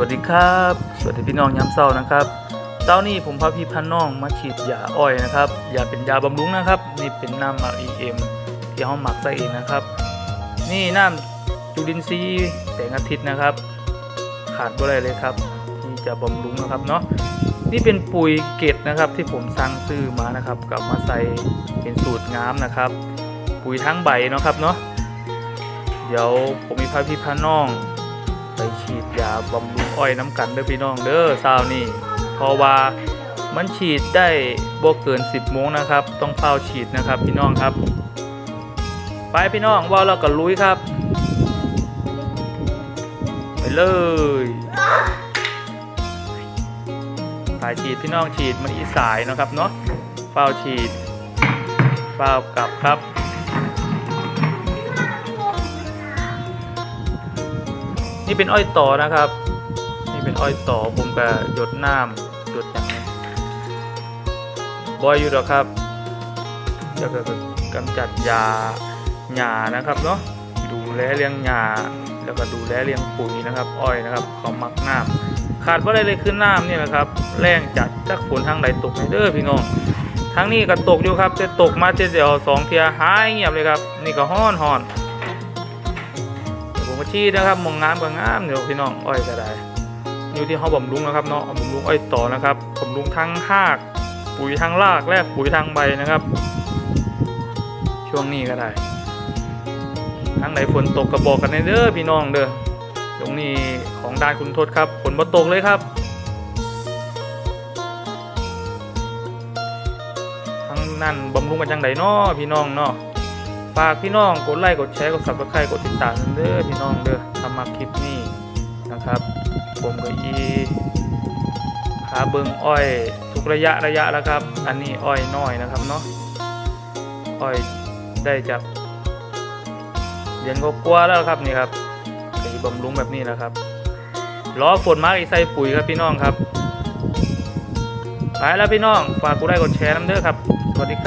วัสดีครับ สวัสดีพี่น้องย้ำเศร้านะครับเช้านี้ผมพาพี่พันน้องมาฉีดยาอ้อยนะครับยาเป็นยาบำรุงนะครับนี่เป็นน้ำหมัก EM ที่เขาหมักใส่เองนะครับ นี่น้ำจุลินทรีย์แสงอาทิตย์นะครับ ขาดบ่ได้เลยครับที่จะบำรุงนะครับเนาะนี่เป็นปุ๋ยเกตนะครับที่ผมสั่งซื้อมานะครับกลับมาใส่เป็นสูตรงามนะครับ ปุ๋ยทั้งใบเนาะครับเนาะเดี๋ยวผมมีพาพี่พันน้อง ฉีดยาบำรุงอ้อยน้ำกันเด้อพี่น้องเด้อเช้านี่เพราะว่ามันฉีดได้บ่เกิน 10โมงนะครับ ต้องเฝ้าฉีดนะครับพี่น้องครับ ไปพี่น้องว่าเราก็ลุยครับ ไปเลยสายฉีดพี่น้องฉีดมันอีสายนะครับเนาะเฝ้าฉีดเฝ้ากลับครับ นี่เป็นอ้อยต่อนะครับ นี่เป็นอ้อยต่อผมก็หยดน้ำหยดอย่างนี้บอยอยู่หรอครับแล้วก็กำจัดยาหญ้านะครับเนาะดูแลเลี้ยงหญ้าแล้วก็ดูแลเลี้ยงปุ๋ยนะครับ อ้อยนะครับเขามักน้ำขาดว่าอะไรเลยคือน้ำเนี่ยนะครับ แรงจัดจากฝนทางไหนตกในเด้อพี่น้องทางนี้ก็ตกอยู่ครับจะตกมาเดียวสองเทียหายเงียบเลยครับ นี่ก็ห้อนหอน ผมก็ชี้นะครับมองงามกับงามเดี๋ยวพี่น้องอ้อยก็ได้อยู่ที่เขาบำรุงนะครับเนาะบำรุงอ้อยต่อนะครับบำรุงทั้งหากปุ๋ยทั้งรากและปุ๋ยทั้งใบนะครับ ช่วงนี้ก็ได้ทั้งไหนฝนตกกระบอกกันเด้อพี่น้องเด้อตรงนี้ของดานคุณทศครับฝนบ่ตกเลยครับทั้งนั่นบำรุงกันจังไดเนาะพี่น้องเนาะ ฝากพี่น้องกดไลค์กดแชร์กด subscribe กดติดตามเด้อพี่น้องเด้อทำมาคลิปนี้นะครับ ผมกับอีหาเบิงอ้อยทุกระยะระยะแล้วครับ อันนี้อ้อยน้อยนะครับเนาะอ้อยได้จากเดือนก็กลัวแล้วครับนี่ครับไอ้บำรุงแบบนี้นะครับรอฝนมาอีใส่ปุ๋ยครับพี่น้องครับไปแล้วพี่น้องฝากกดไลค์กดแชร์น้ำเด้อครับสวัสดีครับ